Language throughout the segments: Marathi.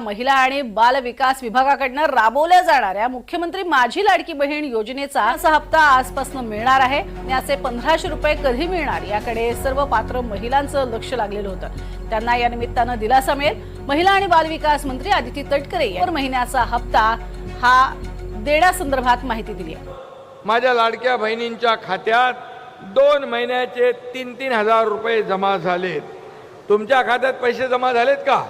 महिला आणि बाल विकास विभागाकडनं राबवल्या जाणाऱ्या मुख्यमंत्री माझी लाडकी बहीण योजनेचा असा हप्ता आजपासून मिळणार आहे. याचे पंधराशे रुपये कधी मिळणार याकडे सर्व पात्र महिलांचं लक्ष लागलेलं होतं. त्यांना या निमित्तानं दिलासा मिळेल. महिला आणि बाल विकास मंत्री आदिती तटकरे या महिन्याचा हप्ता हा देण्यासंदर्भात माहिती दिली आहे. माझ्या लाडक्या बहिणींच्या खात्यात दोन महिन्याचे तीन तीन हजार रुपये जमा झालेत. तुमच्या खात्यात पैसे जमा झालेत का?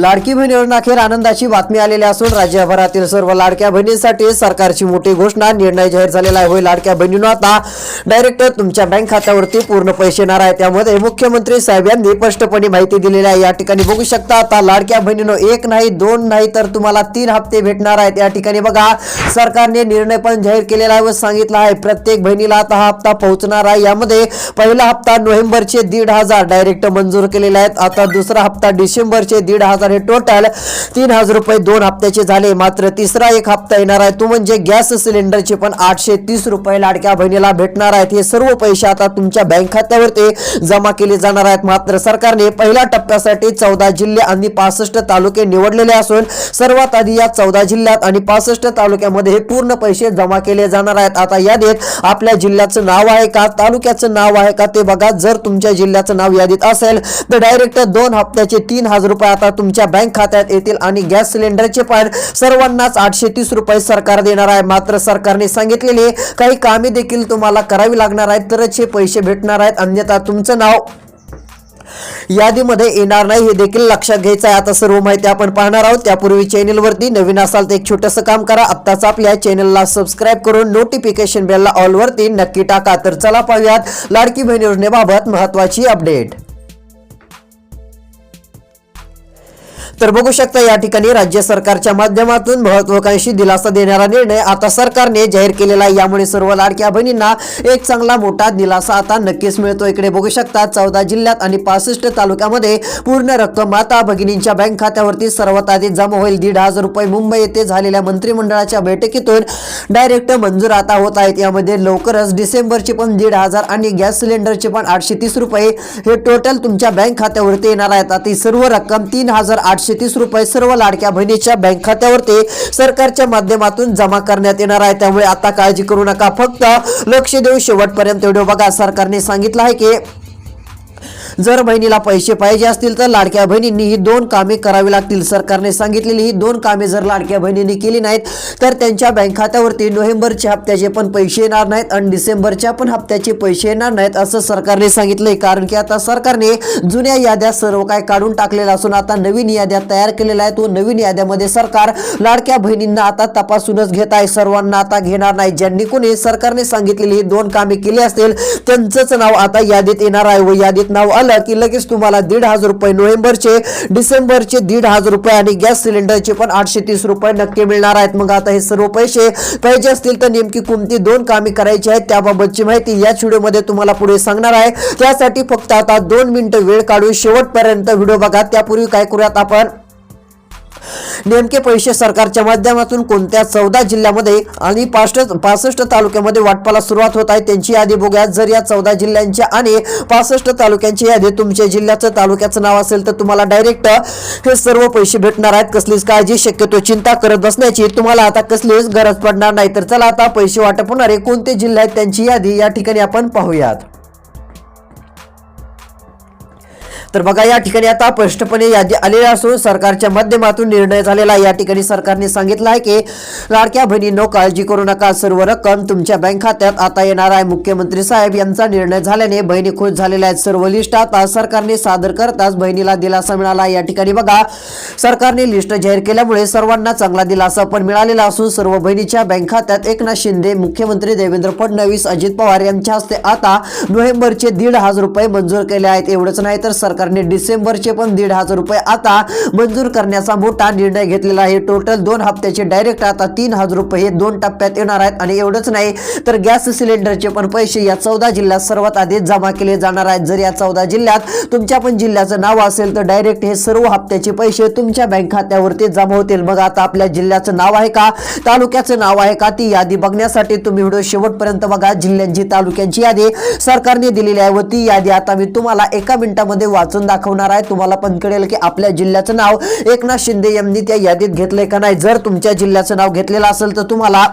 लाडकी बहीण योजना अखेर आनंदाची बातमी आलेली असून राज्यभरातील सर्व लाडक्या बहिणींसाठी सरकारची मोठी घोषणा निर्णय जाहीर झालेला आहे. होय लाडक्या बहिणींनो आता डायरेक्ट तुमच्या बँक खात्यावरती पूर्ण पैसे येणार आहे त्यामध्ये मुख्यमंत्री साहेब यांनी स्पष्टपणे माहिती दिलेली आहे. या ठिकाणी बघू शकता आता लाडक्या बहिणीनो एक नाही दोन नाही तर तुम्हाला तीन हप्ते भेटणार आहेत. या ठिकाणी बघा सरकारने निर्णय पण जाहीर केलेला आहे व सांगितलं आहे. प्रत्येक बहिणीला आता हा हप्ता पोहोचणार आहे. यामध्ये पहिला हप्ता नोव्हेंबरचे दीड हजार डायरेक्ट मंजूर केलेले आहेत. आता दुसरा हप्ता डिसेंबरचे दीड हजार हे टोटल तीन हजार रुपये दोन हप्त्याचे झाले. मात्र तिसरा एक हप्ता येणार आहे. तो म्हणजे गॅस सिलेंडरचे पण आठशे तीस रुपये लाडक्या बहिणीला भेटणार आहेत. हे सर्व पैसे आता तुमच्या बँक खात्यावरती जमा केले जाणार आहेत. मात्र सरकारने पहिल्या टप्प्यासाठी चौदा जिल्हे आणि पासष्ट तालुके निवडलेले असून सर्वात आधी या चौदा जिल्ह्यात आणि पासष्ट तालुक्यामध्ये हे पूर्ण पैसे जमा केले जाणार आहेत. आता यादीत आपल्या जिल्ह्याचं नाव आहे का तालुक्याचं नाव आहे का ते बघा. जर तुमच्या जिल्ह्याचं नाव यादीत असेल तर डायरेक्ट दोन हप्त्याचे तीन हजार रुपये आता तुमच्या बँक खात्यात येतील आणि गॅस सिलेंडरचे पण सर्वांनाच आठशे तीस रुपये सरकार देणार आहे. मात्र सरकारने सांगितलेले काही कामे देखील तुम्हाला करावी लागणार आहेत. तरच हे पैसे भेटणार आहेत. अन्यथा तुमचं नाव यादीमध्ये येणार नाही. हे देखील लक्षात घ्यायचं आहे. आता सर्व माहिती आपण पाहणार आहोत. त्यापूर्वी चॅनलवरती नवीन असाल तर एक छोटंसं काम करा. आत्ताच आपल्या चॅनलला सबस्क्राईब करून नोटिफिकेशन बेलला ऑलवरती नक्की टाका. तर चला पाहूयात लाडकी बहीण योजनेबाबत महत्वाची अपडेट तर बघू शकता या ठिकाणी राज्य सरकारच्या माध्यमातून महत्वाकांक्षी दिलासा देणारा निर्णय आता सरकारने जाहीर केलेला आहे. यामुळे सर्व लाडक्या बहिणींना एक चांगला मोठा दिलासा आता नक्कीच मिळतो इकडे बघू शकता चौदा जिल्ह्यात आणि पासष्ट तालुक्यामध्ये पूर्ण रक्कम माता भगिनींच्या बँक खात्यावरती सर्वात आधी जमा होईल. दीड हजार रुपये मुंबई येथे झालेल्या मंत्रिमंडळाच्या बैठकीतून डायरेक्ट मंजूर आता होत आहेत. यामध्ये लवकरच डिसेंबरचे पण दीड हजार आणि गॅस सिलेंडरचे पण आठशे तीस रुपये हे टोटल तुमच्या बँक खात्यावरती येणार आहेत. आता ही सर्व रक्कम तीन हजार आठशे तीस रुपये सर्व लाडक्या बहिणीच्या बँक खात्यावरती सरकारच्या माध्यमातून जमा करण्यात येणार आहे. त्यामुळे आता काळजी करू नका. फक्त लक्ष देऊ. शेवटपर्यंत व्हिडिओ बघा. सरकारने सांगितलं आहे की जर बहिणीला पैसे पाहिजे असतील तर लाडक्या बहिणींनी ही दोन कामे करावी लागतील. सरकारने सांगितलेली ही दोन कामे जर लाडक्या बहिणींनी केली नाहीत तर त्यांच्या बँक खात्यावरती नोव्हेंबरच्या हप्त्याचे पण पैसे येणार नाहीत आणि डिसेंबरच्या पण हप्त्याचे पैसे येणार नाहीत असं सरकारने सांगितलंय. कारण की आता सरकारने जुन्या याद्या सर्व काय काढून टाकलेल्या असून आता नवीन याद्या तयार केलेल्या आहेत. व नवीन याद्यामध्ये सरकार लाडक्या बहिणींना आता तपासूनच घेत आहे. सर्वांना आता घेणार नाही. ज्यांनी कोणी सरकारने सांगितलेली ही दोन कामे केली असतील त्यांचंच नाव आता यादीत येणार आहे व यादीत नाव आलं की लगेच तुम्हाला दीड हजार रुपये नोव्हेंबरचे डिसेंबरचे दीड हजार रुपये आणि गॅस सिलेंडरचे पण आठशे तीस रुपये नक्की मिळणार आहेत. मग आता हे सर्व पैसे पाहिजे असतील तर नेमकी कोणती दोन कामे करायची आहेत त्याबाबतची माहिती याच व्हिडिओमध्ये तुम्हाला पुढे सांगणार आहे. त्यासाठी फक्त आता दोन मिनिटं वेळ काढून शेवटपर्यंत व्हिडिओ बघा. त्यापूर्वी काय करूयात आपण? नेमके पैसे सरकारच्या माध्यमातून कोणत्या चौदा जिल्ह्यामध्ये आणि पासष्ट पासष्ट तालुक्यामध्ये वाटपाला सुरुवात होत आहे त्यांची यादी बघूयात. जर या चौदा जिल्ह्यांच्या आणि पासष्ट तालुक्यांची यादी तुमच्या जिल्ह्याचं तालुक्याचं नाव असेल तर तुम्हाला डायरेक्ट हे सर्व पैसे भेटणार आहेत. कसलीच काळजी शक्यतो चिंता करत बसण्याची तुम्हाला आता कसलीच गरज पडणार नाही. तर चला आता पैसे वाटप होणारे कोणते जिल्हे आहेत त्यांची यादी या ठिकाणी आपण पाहूयात. तर बघा या ठिकाणी आता स्पष्टपणे यादी आलेली असून सरकारच्या माध्यमातून निर्णय झालेला या ठिकाणी सरकारने सांगितलं आहे की लाडक्या बहिणींनो काळजी करू नका. सर्व रक्कम तुमच्या बँक खात्यात आता येणार आहे. मुख्यमंत्री साहेब यांचा निर्णय झाल्याने बहिणी खुश झालेल्या आहेत. सर्व लिस्ट आता सरकारने सादर करताच बहिणीला दिलासा मिळाला या ठिकाणी बघा सरकारने लिस्ट जाहीर केल्यामुळे सर्वांना चांगला दिलासा पण मिळालेला असून सर्व बहिणीच्या बँक खात्यात एकनाथ शिंदे मुख्यमंत्री देवेंद्र फडणवीस अजित पवार यांच्या हस्ते आता नोव्हेंबरचे दीड हजार रुपये मंजूर केले आहेत. एवढंच नाही तर सरकार सरकारने डिसेंबरचे पण दीड हजार रुपये. आता मंजूर करण्याचा मोठा निर्णय घेतलेला आहे. टोटल दोन हप्त्याचे डायरेक्ट आता तीन हजार रुपये हे दोन टप्प्यात येणार आहेत. आणि एवढंच नाही तर गॅस सिलेंडरचे पण पैसे या चौदा जिल्ह्यात सर्वात आधी जमा केले जाणार आहेत. जर या चौदा जिल्ह्यात तुमच्या पण जिल्ह्याचं नाव असेल तर डायरेक्ट हे सर्व हप्त्याचे पैसे तुमच्या बँक खात्यावरती जमा होतील. मग आता आपल्या जिल्ह्याचं नाव आहे का? तालुक्याचं नाव आहे का? ती यादी बघण्यासाठी तुम्ही व्हिडिओ शेवटपर्यंत बघा. जिल्ह्यांची तालुक्यांची यादी सरकारने दिलेली आहे व ती यादी आता मी तुम्हाला एका मिनिटामध्ये वाच वाचून दाखवणार आहे. तुम्हाला पण कळेल की आपल्या जिल्ह्याचं नाव एकनाथ शिंदे यांनी त्या यादीत घेतलंय का नाही. जर तुमच्या जिल्ह्याचं नाव घेतलेलं असेल तर तुम्हाला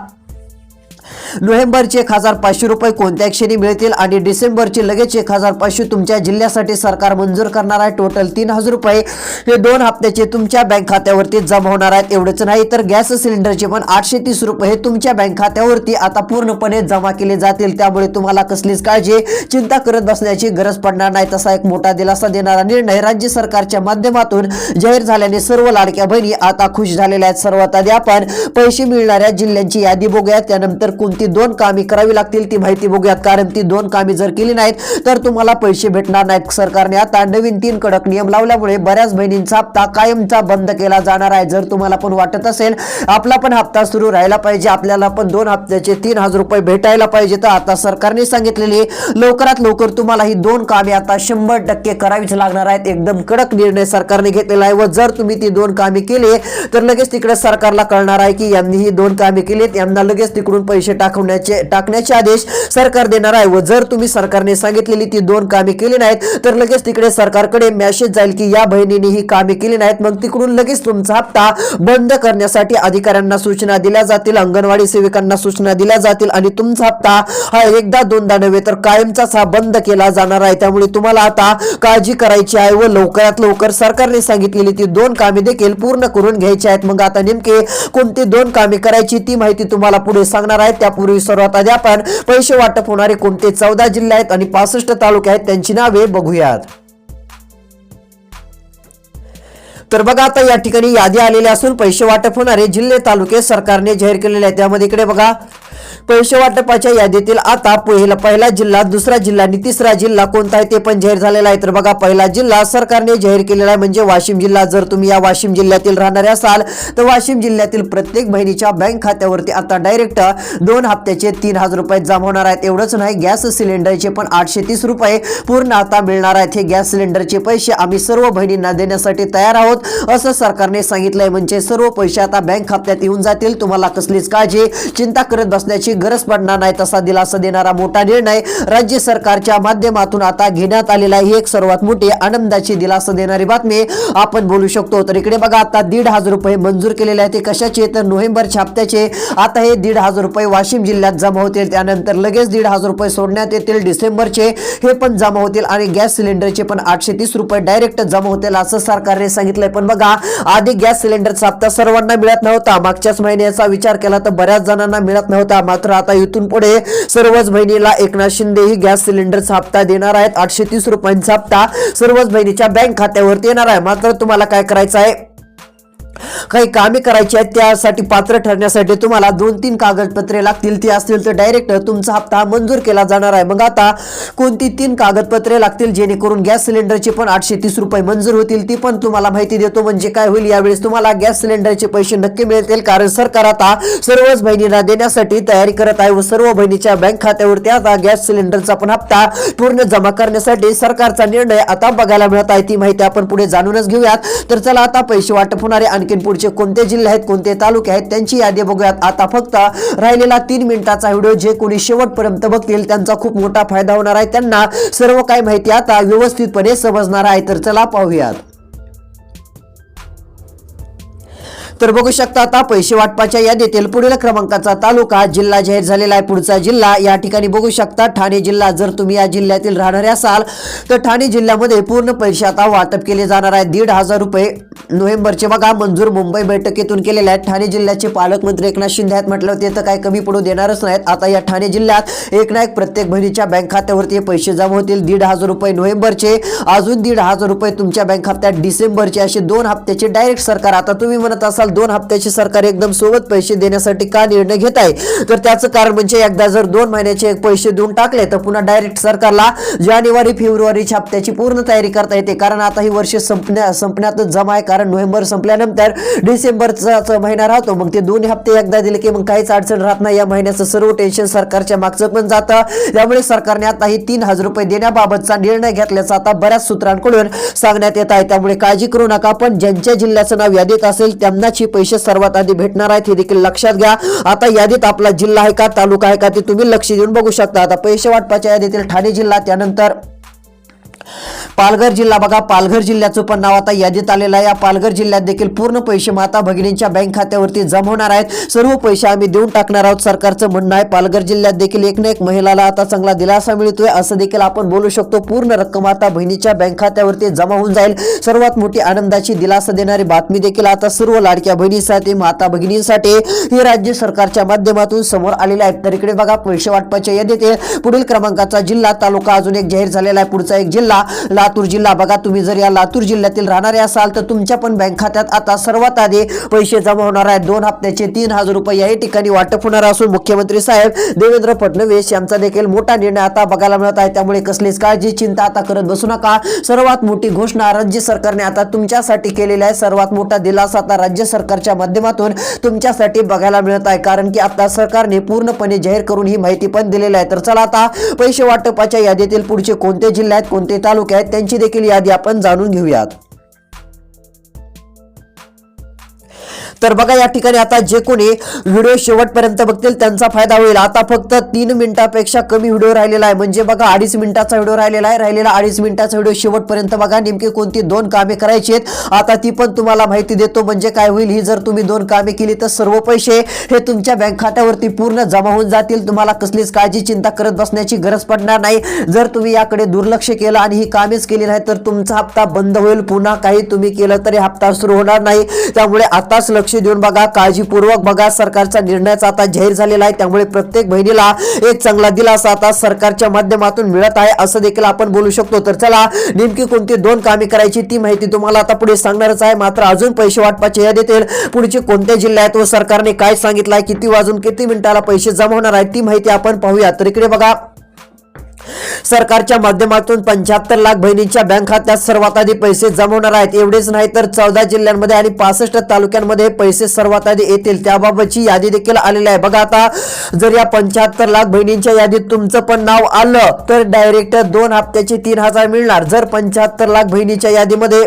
नोव्हेंबरचे एक हजार पाचशे रुपये कोणत्या क्षणी मिळतील आणि डिसेंबरचे लगेच एक हजार पाचशे तुमच्या जिल्ह्यासाठी सरकार मंजूर करणार आहे. टोटल तीन हजार रुपये हे दोन हप्त्याचे तुमच्या बँक खात्यावरती जमा होणार आहेत. एवढंच नाही तर गॅस सिलेंडरचे पण आठशे तीस रुपये हे तुमच्या बँक खात्यावरती आता पूर्णपणे जमा केले जातील. त्यामुळे तुम्हाला कसलीच काळजी चिंता करत बसण्याची गरज पडणार नाही तसा एक मोठा दिलासा देणारा निर्णय राज्य सरकारच्या माध्यमातून जाहीर झाल्याने सर्व लाडक्या बहिणी आता खुश झालेल्या आहेत. सर्वात आधी आपण पैसे मिळणाऱ्या जिल्ह्यांची यादी बघूया. त्यानंतर कोणती दोन कामे करावी लागतील ती माहिती बघूयात. कारण ती दोन कामे जर केली नाहीत तर तुम्हाला पैसे भेटणार नाहीत. सरकारने आता नवीन तीन कडक नियम लावल्यामुळे बऱ्याच बहिणींचा हप्ता कायमचा बंद केला जाणार आहे. जर तुम्हाला पण वाटत असेल आपला पण हप्ता सुरू राहिला पाहिजे. आपल्याला पण दोन हप्त्याचे तीन हजार रुपये भेटायला पाहिजे तर आता सरकारने सांगितलेली लवकरात लवकर तुम्हाला ही दोन कामे आता शंभर टक्के करावीच लागणार आहेत. एकदम कडक निर्णय सरकारने घेतलेला आहे व जर तुम्ही ती दोन कामे केली तर लगेच तिकडे सरकारला कळणार आहे की यांनी ही दोन कामे केलीत. यांना लगेच तिकडून पैसे टाकवण्याचे टाकण्याचे आदेश सरकार देणार आहे व जर तुम्ही सरकारने सांगितलेली ती दोन कामे केली नाहीत तर लगेच तिकडे सरकारकडे मेसेज जाईल की या बहिणीने ही कामे केली नाहीत. मग तिकडून लगेच तुमचा हप्ता बंद करण्यासाठी अधिकाऱ्यांना सूचना दिल्या जातील अंगणवाडी सेविकांना सूचना दिल्या जातील आणि तुमचा हप्ता हा एकदा दोनदा नव्हे तर कायमचाच हा बंद केला जाणार आहे. त्यामुळे तुम्हाला आता काळजी करायची आहे व लवकरात लवकर सरकारने सांगितलेली ती दोन कामे देखील पूर्ण करून घ्यायची आहेत. मग आता नेमके कोणती दोन कामे करायची ती माहिती तुम्हाला पुढे सांगणार आहे. त्यापूर्वी सर्वात आधी आपण पैसे वाटप होणारे कोणते चौदा जिल्हे आहेत आणि पासष्ट तालुके आहेत त्यांची नावे बघूयात. तर बघा आता या ठिकाणी यादी आलेली असून पैसे वाटप होणारे जिल्हे तालुके सरकारने जाहीर केलेले आहेत. त्यामध्ये इकडे बघा पैसे वाटपाच्या यादीतील आता पहिला पहिला जिल्हा दुसरा जिल्हा आणि तिसरा जिल्हा कोणता आहे ते पण जाहीर झालेला आहे. तर बघा पहिला जिल्हा सरकारने जाहीर केलेला आहे म्हणजे वाशिम जिल्हा. जर तुम्ही या वाशिम जिल्ह्यातील राहणारे असाल तर वाशिम जिल्ह्यातील प्रत्येक बहिणीच्या बँक खात्यावरती आता डायरेक्ट दोन हप्त्याचे तीन हजार रुपये जमा होणार आहेत. एवढंच नाही गॅस सिलेंडरचे पण आठशे तीस रुपये पूर्ण आता मिळणार आहेत. हे गॅस सिलेंडरचे पैसे आम्ही सर्व बहिणींना देण्यासाठी तयार आहोत असं सरकारने सांगितलंय. म्हणजे सर्व पैसे आता बँक खात्यात येऊन जातील. तुम्हाला कसलीच काळजी चिंता करत बसण्याची गरज पडणार नाही तसा दिलासा देणारा मोठा निर्णय राज्य सरकारच्या माध्यमातून आता घेण्यात आलेला आहे. ही एक सर्वात मोठी आनंदाची दिलासा देणारी बातमी आपण बोलू शकतो. तर इकडे बघा आता दीड हजार रुपये मंजूर केलेले आहेत. ते कशाचे तर नोव्हेंबरच्या हप्त्याचे. आता हे दीड हजार रुपये वाशिम जिल्ह्यात जमा होतील. त्यानंतर लगेच दीड हजार रुपये सोडण्यात येतील. डिसेंबरचे हे पण जमा होतील आणि गॅस सिलेंडरचे पण आठशे तीस रुपये डायरेक्ट जमा होतील असं सरकारने सांगितलंय. पण बघा आधी गॅस सिलेंडरचा हप्ता सर्वांना मिळत नव्हता. मागच्याच महिन्याचा विचार केला तर बऱ्याच जणांना मिळत नव्हता. मात्र आता इथून पुढे सर्वच बहिणीला एकनाथ शिंदे ही गॅस सिलेंडरचा हप्ता देणार आहेत. आठशे तीस रुपयांचा हप्ता सर्वच बहिणीच्या बँक खात्यावरती येणार आहे. मात्र तुम्हाला काय करायचं आहे? काही कामे करायची आहेत त्यासाठी पात्र ठरण्यासाठी तुम्हाला दोन तीन कागदपत्रे लागतील. ती असतील तर डायरेक्ट तुमचा हप्ता मंजूर केला जाणार आहे. मग आता कोणती तीन कागदपत्रे लागतील? जेणेकरून गॅस सिलेंडरचे पण आठशे तीस रुपये मंजूर होतील. ती पण तुम्हाला माहिती देतो. म्हणजे काय होईल? यावेळेस तुम्हाला गॅस सिलेंडरचे पैसे नक्की मिळतील. कारण सरकार आता सर्वच बहिणींना देण्यासाठी तयारी करत आहे व सर्व बहिणीच्या बँक खात्यावरती आता गॅस सिलेंडरचा पण हप्ता पूर्ण जमा करण्यासाठी सरकारचा निर्णय आता बघायला मिळत आहे. ती माहिती आपण पुढे जाणूनच घेऊयात. तर चला आता पैसे वाटप होणारे आणखीन पुढचे कोणते जिल्हे आहेत कोणते तालुके आहेत त्यांची यादी बघूयात. आता फक्त राहिलेला तीन मिनिटाचा व्हिडिओ जे कोणी शेवटपर्यंत बघतील त्यांचा खूप मोठा फायदा होणार आहे. त्यांना सर्व काही माहिती आता व्यवस्थितपणे समजणार आहे. तर चला पाहूयात. तर बघू शकता आता पैसे वाटपाच्या यादीतील पुढील क्रमांकाचा तालुका जिल्हा जाहीर झालेला आहे. पुढचा जिल्हा या ठिकाणी बघू शकता. ठाणे जिल्हा जर तुम्ही या जिल्ह्यातील राहणारे असाल तर ठाणे जिल्ह्यामध्ये पूर्ण पैसे आता वाटप केले जाणार आहे दीड हजार रुपये नोव्हेंबरचे बघा मंजूर मुंबई बैठकीतून केलेले आहेत. ठाणे जिल्ह्याचे पालकमंत्री एकनाथ शिंदे आहेत. म्हटलं ते तर काय कमी पडू देणारच नाहीत. आता या ठाणे जिल्ह्यात एक ना एक प्रत्येक बहिणीच्या बँक खात्यावरती पैसे जमा होतील. दीड हजार रुपये नोव्हेंबरचे अजून दीड हजार रुपये तुमच्या बँक खात्यात डिसेंबरचे. असे दोन हप्त्याचे डायरेक्ट सरकार आता तुम्ही म्हणत असाल दोन हप्त्याचे सरकार एकदम सोबत पैसे देण्यासाठी का निर्णय घेत आहे? तर त्याचं कारण म्हणजे एकदा जर दोन महिन्याचे पैसे देऊन टाकले तर पुन्हा डायरेक्ट सरकारला जानेवारी फेब्रुवारीच्या हप्त्याची पूर्ण तयारी करता येते. कारण आता ही वर्ष संपण्या संपण्यातच जमा आहे. कारण नोव्हेंबर संपल्यानंतर डिसेंबरचा महिना राहतो. मग ते दोन्ही हप्ते एकदा दिले की मग काहीच अडचण राहत नाही. या महिन्याचं सर्व टेन्शन सरकारच्या मागचं पण जातं. त्यामुळे सरकारने आता ही तीन हजार रुपये देण्याबाबतचा निर्णय घेतल्याचा आता बऱ्याच सूत्रांकडून सांगण्यात येत आहे. त्यामुळे काळजी करू नका. पण ज्यांच्या जिल्ह्याचं नाव यादीत असेल त्यांनाच हे पैसे सर्वात आधी भेटणार आहेत हे देखील लक्षात घ्या. आता यादीत आपला जिल्हा आहे का तालुका आहे का ते तुम्ही लक्ष देऊन बघू शकता. आता पैसे वाटपाच्या यादीतील ठाणे जिल्हा त्यानंतर पालघर जिल्हा बघा पालघर जिल्ह्याचं पण नाव आता यादीत आलेलं आहे. या पालघर जिल्ह्यात देखील पूर्ण पैसे माता भगिनींच्या बँक खात्यावरती जमा होणार आहेत. सर्व पैसे आम्ही देऊन टाकणार आहोत. सरकारचं म्हणणं आहे पालघर जिल्ह्यात देखील एक ना एक महिलाला आता चांगला दिलासा मिळतोय. असं देखील आपण बोलू शकतो. पूर्ण रक्कम आता बहिणीच्या बँक खात्यावरती जमा होऊन जाईल. सर्वात मोठी आनंदाची दिलासा देणारी बातमी देखील आता सर्व लाडक्या बहिणीसाठी माता भगिनींसाठी हे राज्य सरकारच्या माध्यमातून समोर आलेले आहेत तर इकडे बघा पैसे वाटपाच्या यादीत पुढील क्रमांकाचा जिल्हा तालुका अजून एक जाहीर झालेला आहे. पुढचा एक जिल्हा. लातूर जिल्हा. बघा तुम्ही जर या लातूर जिल्ह्यातील राहणारे असाल तर तुमच्या पण बँक खात्यात आता सर्वात आधी पैसे जमा होणार आहेत. दोन हप्त्याचे तीन हजार रुपये याही ठिकाणी वाटप होणार असून मुख्यमंत्री साहेब देवेंद्र फडणवीस यांचा देखील मोठा निर्णय आता बघायला मिळत आहे. त्यामुळे कसलीच काळजी चिंता आता करत बसू नका. सर्वात मोठी घोषणा राज्य सरकारने आता तुमच्यासाठी केलेली आहे. सर्वात मोठा दिलासा आता राज्य सरकारच्या माध्यमातून तुमच्यासाठी बघायला मिळत आहे. कारण की आता सरकारने पूर्णपणे जाहीर करून ही माहिती पण दिलेली आहे. तर चला आता पैसे वाटपाच्या यादीतील पुढचे कोणते जिल्हे आहेत कोणते तालुके आहेत त्यांची देखील यादी आपण जाणून घेऊयात. तर बघा या ठिकाणी आता जे कोणी व्हिडिओ शेवटपर्यंत बघतील त्यांचा फायदा होईल. आता फक्त तीन मिनिटापेक्षा कमी व्हिडिओ राहिलेला आहे. म्हणजे बघा अडीच मिनिटाचा व्हिडिओ राहिलेला आहे. राहिलेला अडीच मिनिटाचा व्हिडिओ शेवटपर्यंत बघा नेमकी कोणती दोन कामे करायची आहेत. आता ती पण तुम्हाला माहिती देतो. म्हणजे काय होईल ही जर तुम्ही दोन कामे केली तर सर्व पैसे हे तुमच्या बँक खात्यावरती पूर्ण जमा होऊन जातील. तुम्हाला कसलीच काळजी चिंता करत बसण्याची गरज पडणार नाही. जर तुम्ही याकडे दुर्लक्ष केलं आणि ही कामेच केली नाही तर तुमचा हप्ता बंद होईल. पुन्हा काही तुम्ही केलं तरी हप्ता सुरू होणार नाही. त्यामुळे आताच लक्ष देऊन बघा काळजीपूर्वक बघा सरकारचा निर्णयच आता जाहीर झालेला आहे. त्यामुळे प्रत्येक बहिणीला एक चांगला दिलासा आता सरकारच्या माध्यमातून मिळत आहे असं देखील आपण बोलू शकतो. तर चला नेमकी कोणती दोन कामे करायची ती माहिती तुम्हाला आता पुढे सांगणारच आहे. मात्र अजून पैसे वाटपाचे यादीतील पुढचे कोणत्या जिल्ह्यात व सरकारने काय सांगितलं आहे किती वाजून किती मिनिटाला पैसे जमा होणार आहेत ती माहिती आपण पाहूया तर इकडे बघा. सरकारच्या माध्यमातून पंच्याहत्तर लाख बहिणींच्या बँक खात्यात सर्वात आधी पैसे जमवणार आहेत. एवढेच नाही तर चौदा जिल्ह्यांमध्ये आणि पासष्ट तालुक्यांमध्ये पैसे सर्वात आधी येतील. त्याबाबतची यादी देखील आलेली आहे. बघा आता जर या पंच्याहत्तर लाख बहिणींच्या यादीत तुमचं पण नाव आलं तर डायरेक्ट दोन हप्त्याचे तीन हजार मिळणार. जर पंच्याहत्तर लाख बहिणीच्या यादीमध्ये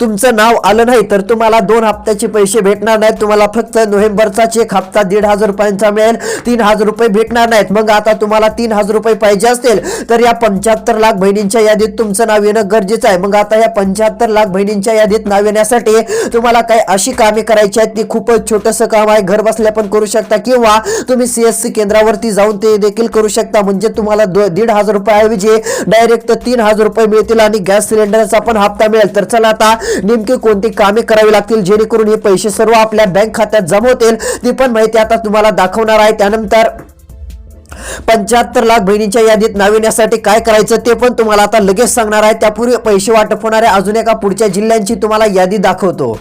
तुमचं नाव आलं नाही तर तुम्हाला दोन हप्त्याचे पैसे भेटणार नाहीत. तुम्हाला फक्त नोव्हेंबरचा चेक हप्ता दीड हजार रुपयांचा मिळेल. तीन हजार रुपये भेटणार नाहीत. मग आता तुम्हाला तीन हजार रुपये पाहिजे असतील तर या पंच्याहत्तर लाख बहिणींच्या यादीत तुमचं नाव येणं गरजेचं आहे. मग आता या पंच्याहत्तर लाख बहिणींच्या यादीत नाव येण्यासाठी तुम्हाला काही अशी कामे करायची आहेत? ती खूपच छोटंसं काम आहे. घर बसल्या पण करू शकता किंवा तुम्ही सीएससी केंद्रावरती जाऊन ते देखील करू शकता. म्हणजे तुम्हाला दीड हजार रुपयाऐवजी डायरेक्ट तीन हजार रुपये मिळतील आणि गॅस सिलेंडरचा पण हप्ता मिळेल. तर चला आता नेमकी कोणती कामे करावी लागतील? जेणेकरून हे पैसे सर्व आपल्या बँक खात्यात जमा होतील. ती पण माहिती आता तुम्हाला दाखवणार आहे. त्यानंतर पंच्याहत्तर लाख बहिणींच्या यादीत नावण्यासाठी काय करायचं ते पण तुम्हाला आता लगेच सांगणार आहे. त्यापूर्वी पैसे वाटप होणाऱ्या अजून एका पुढच्या जिल्ह्यांची तुम्हाला यादी दाखवतो.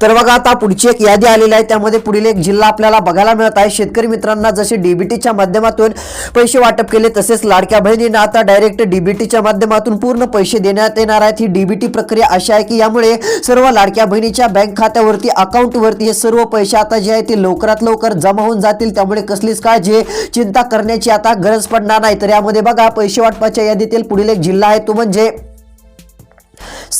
तर बघा आता पुढची एक यादी आलेली आहे. त्यामध्ये पुढील एक जिल्हा आपल्याला बघायला मिळत आहे. शेतकरी मित्रांना जसे डीबीटीच्या माध्यमातून पैसे वाटप केले तसेच लाडक्या बहिणींना आता डायरेक्ट डीबीटीच्या माध्यमातून पूर्ण पैसे देण्यात येणार आहेत. ही डीबीटी प्रक्रिया अशी आहे की यामुळे सर्व लाडक्या बहिणीच्या बँक खात्यावरती अकाउंटवरती हे सर्व पैसे आता जे आहे ते लवकरात लवकर जमा होऊन जातील. त्यामुळे कसलीच काळजी चिंता करण्याची आता गरज पडणार नाही. तर यामध्ये बघा पैसे वाटपाच्या यादीतील पुढील एक जिल्हा आहे. तो म्हणजे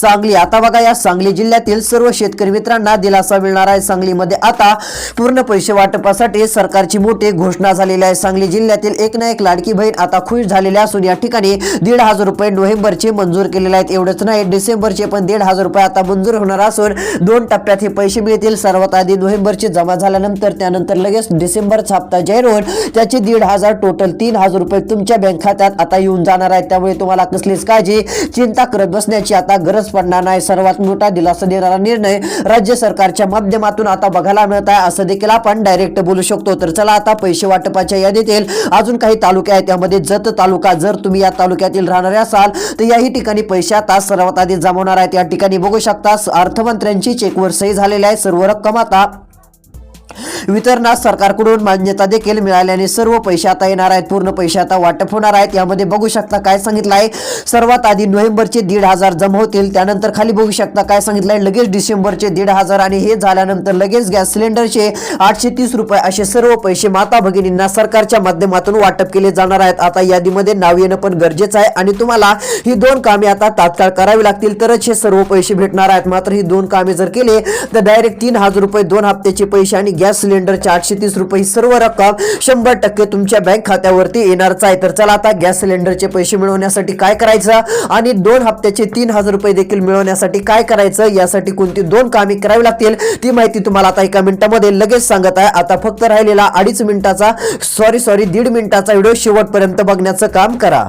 सांगली. आता बघा या सांगली जिल्ह्यातील सर्व शेतकरी मित्रांना दिलासा मिळणार आहे सांगलीमध्ये. आता पूर्ण पैसे वाटपासाठी सरकारची मोठी घोषणा झालेली आहे. सांगली जिल्ह्यातील एक ना एक लाडकी बहीण आता खुश झालेली असून या ठिकाणी दीड हजार रुपये नोव्हेंबरचे मंजूर केलेले आहेत. एवढंच नाही डिसेंबरचे पण दीड हजार रुपये आता मंजूर होणार असून दोन टप्प्यात हे पैसे मिळतील. सर्वात आधी नोव्हेंबरचे जमा झाल्यानंतर त्यानंतर लगेच डिसेंबरचा हप्ता जाहीर होऊन त्याचे दीड हजार टोटल तीन हजार रुपये तुमच्या बँक खात्यात आता येऊन जाणार आहेत त्यामुळे तुम्हाला कसलीच काळजी चिंता करत बसण्याची आता गरज पडणार नाही. सर्वात मोठा दिलासा देणारा निर्णय राज्य सरकारच्या माध्यमातून आता बघायला मिळत आहे. असं देखील आपण डायरेक्ट बोलू शकतो. तर चला आता पैसे वाटपाच्या यादीतील अजून काही तालुके आहेत. त्यामध्ये जत तालुका जर तुम्ही या तालुक्यातील राहणारे असाल तर याही ठिकाणी पैसे आता सर्वात आधी जमवणार आहेत. या ठिकाणी बघू शकता अर्थमंत्र्यांची चेकवर सही झालेली आहे. सर्व रक्कम आता वितरणास सरकारकडून मान्यता देखील मिळाल्याने सर्व पैसे आता येणार आहेत. पूर्ण पैसे आता वाटप होणार आहेत. यामध्ये बघू शकता काय सांगितलं आहे सर्वात आधी नोव्हेंबरचे दीड हजार जमा होतील. त्यानंतर खाली बघू शकता काय सांगितलं आहे लगेच डिसेंबरचे दीड हजार आणि हे झाल्यानंतर लगेच गॅस सिलेंडरचे आठशे तीस रुपये असे सर्व पैसे माता भगिनींना सरकारच्या माध्यमातून वाटप केले जाणार आहेत. आता यादीमध्ये नाव येणं पण गरजेचं आहे. आणि तुम्हाला ही दोन कामे आता तात्काळ करावी लागतील. तरच हे सर्व पैसे भेटणार आहेत. मात्र ही दोन कामे जर केले तर डायरेक्ट तीन हजार रुपये दोन हप्त्याचे पैसे आणि गॅस सिलेंडर सिलेंडरचे आठशे तीस रुपये ही सर्व रक्कम शंभर टक्के तुमच्या बँक खात्यावरती येणारच आहे. तर चला आता गॅस सिलेंडरचे पैसे मिळवण्यासाठी काय करायचं? आणि दोन हप्त्याचे तीन हजार रुपये देखील मिळवण्यासाठी काय करायचं? यासाठी कोणती दोन कामे करावी लागतील? ती माहिती तुम्हाला आता एका मिनिटामध्ये लगेच सांगत आहे. आता फक्त राहिलेला अडीच मिनिटाचा सॉरी सॉरी दीड मिनिटाचा व्हिडिओ शेवटपर्यंत बघण्याचं काम करा.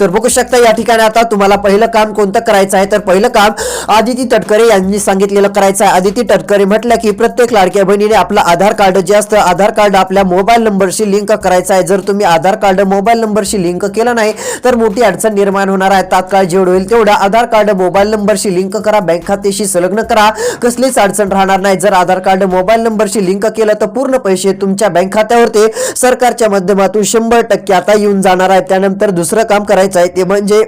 तर बघू शकता या ठिकाणी आता तुम्हाला पहिलं काम कोणतं करायचं आहे? तर पहिलं काम आदिती तटकरे यांनी सांगितलेलं करायचं आहे. आदिती तटकरे म्हटलं की प्रत्येक लाडक्या बहिणीने आपलं आधार कार्ड जे असतं आधार कार्ड आपल्या मोबाईल नंबरशी लिंक करायचं आहे. जर तुम्ही आधार कार्ड मोबाईल नंबरशी लिंक केलं नाही तर मोठी अडचण निर्माण होणार आहे. तात्काळ जेवढं होईल तेवढं आधार कार्ड मोबाईल नंबरशी लिंक करा. बँक खात्याशी संलग्न करा. कसलीच अडचण राहणार नाही. जर आधार कार्ड मोबाईल नंबरशी लिंक केलं तर पूर्ण पैसे तुमच्या बँक खात्यावरती सरकारच्या माध्यमातून शंभर टक्के आता येऊन जाणार आहे. त्यानंतर दुसरं काम करायचं आहे ते म्हणजे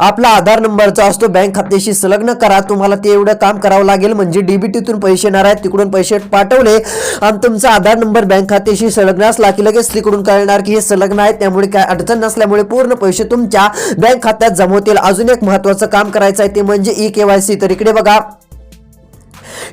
आपला आधार नंबरचा असतो बँक खात्याशी संलग्न करा. तुम्हाला ते एवढं काम करावं लागेल म्हणजे डीबीटीतून पैसे येणार आहेत तिकडून पैसे पाठवले. आणि तुमचा आधार नंबर बँक खात्याशी संलग्न असला की लगेच तिकडून कळणार की हे संलग्न आहे त्यामुळे काय अडचण नसल्यामुळे पूर्ण पैसे तुमच्या बँक खात्यात जमा होतील. अजून एक महत्वाचं काम करायचं आहे ते म्हणजे ई केवायसी तर इकडे बघा.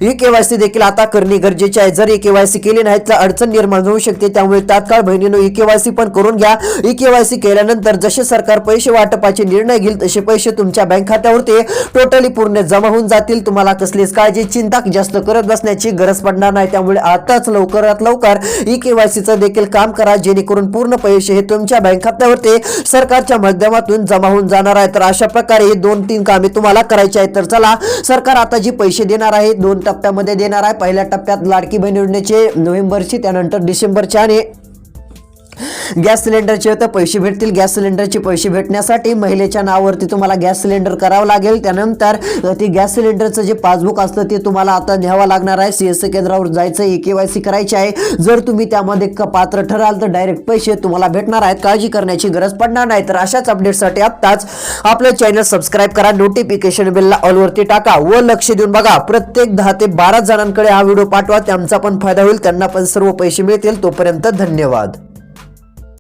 ई केवायसी देखील आता करणे गरजेचे आहे. जर ई केवायसी केली नाही तर अडचण निर्माण होऊ शकते. त्यामुळे तात्काळ बहिणीनं ई केवायसी पण करून घ्या. ई केवायसी केल्यानंतर जसे सरकार पैसे वाटपाचे निर्णय घेईल तसे पैसे तुमच्या बँक खात्यावरती टोटली पूर्ण जमा होऊन जातील. तुम्हाला कसलीच काळजी चिंता जास्त करत बसण्याची गरज पडणार नाही. त्यामुळे आताच लवकरात लवकर ई केवायसीचं देखील काम करा. जेणेकरून पूर्ण पैसे हे तुमच्या बँक खात्यावरती सरकारच्या माध्यमातून जमा होऊन जाणार आहे तर अशा प्रकारे दोन तीन कामे तुम्हाला करायची आहेत. तर चला सरकार आता जी पैसे देणार आहे दोन टप्प्यामध्ये देणार आहे. पहिल्या टप्प्यात लाडकी बहीण योजनेचे नोव्हेंबरची त्यानंतर डिसेंबरचे आणि गॅस सिलेंडरचे तर पैसे भेटतील. गॅस सिलेंडरचे पैसे भेटण्यासाठी महिलेच्या नावावरती तुम्हाला गॅस सिलेंडर करावं लागेल. त्यानंतर ती ते गॅस सिलेंडरचं जे पासबुक असतं ते तुम्हाला आता न्यावं लागणार आहे. सी एस केंद्रावर जायचं ए के वाय सी करायची आहे. जर तुम्ही त्यामध्ये पात्र ठराल तर डायरेक्ट पैसे तुम्हाला भेटणार आहेत. काळजी करण्याची गरज पडणार नाही. तर अशाच अपडेटसाठी आत्ताच आपलं चॅनल सबस्क्राईब करा. नोटिफिकेशन बेलला ऑलवरती टाका व लक्ष देऊन बघा. प्रत्येक दहा ते बारा जणांकडे हा व्हिडिओ पाठवा. त्यांचा पण फायदा होईल. त्यांना पण सर्व पैसे मिळतील. तोपर्यंत धन्यवाद.